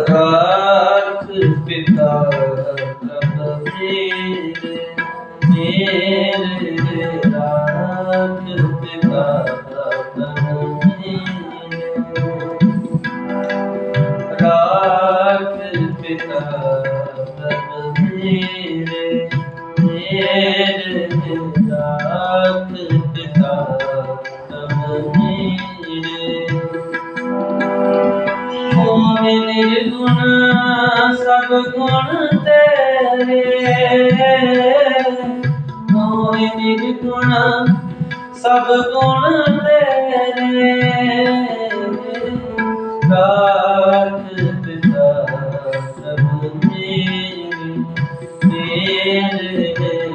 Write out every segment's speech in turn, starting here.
ਰਾਖ ਪਿਤਾ ਪ੍ਰਭ ਮੇਰੇ ਮੇਰੇ ਰਾਖ ਪਿਤਾ ਪ੍ਰਭ ਮੇਰੇ ਰਾਖ ਪਿਤਾ ਪ੍ਰਭ ਮੇਰੇ ਮੇਰੇ ਰਾਖ ਪਿਤਾ ਪ੍ਰਭ ਮੇਰੇ ਨਿਰਗੁਣ ਸਭ ਗੁਣ ਤੇਰੇ ਮੋਹਿ ਨਿਰਗੁਣ ਸਭ ਗੁਣ ਤੇਰੇ ਰਾਖ ਪਿਤਾ ਪ੍ਰਭੂ ਮੇਰੇ ਮੇਰੇ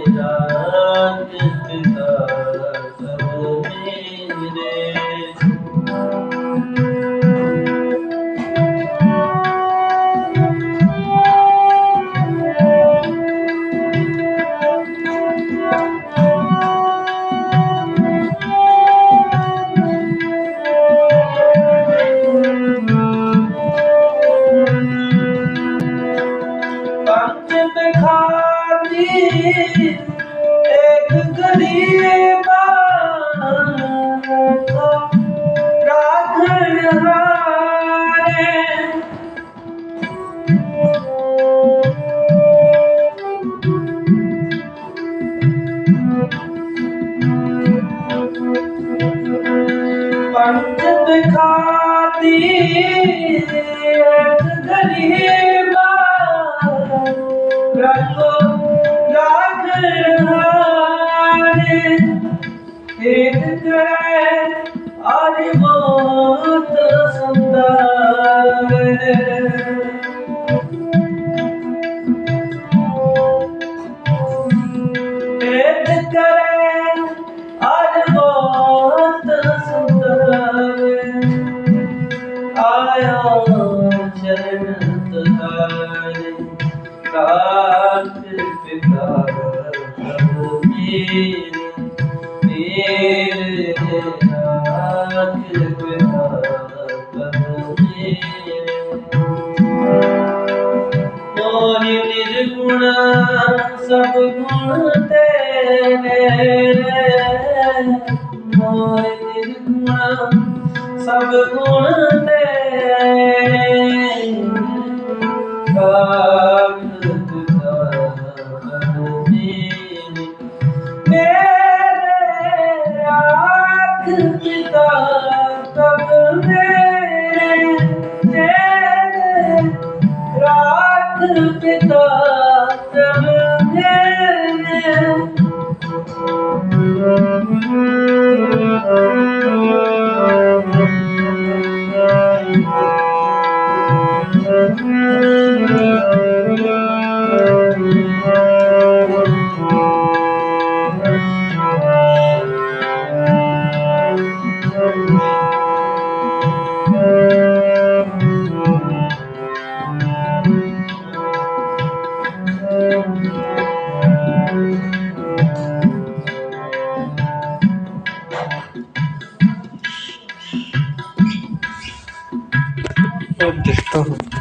एक गरीब पंचत खाती ਸੁੰਦਰ ਪਿਤਾ ਪ੍ਰਭ ਮੇਰੇ ਸਭ ਗੁਣ ਤੇਰੇ ਮੋਹਿ ਨਿਰਗੁਣ ਸਭ ਗੁਣ ਤੇਰੇ। ਕਾਕ ਮੇਰੇ ਮੇਰੇ ਰਾਖ ਪਿਤਾ ਕਬ ਮੇਰੇ ਤੇਰੇ ਰਾਖ ਪਿਤਾ of the storm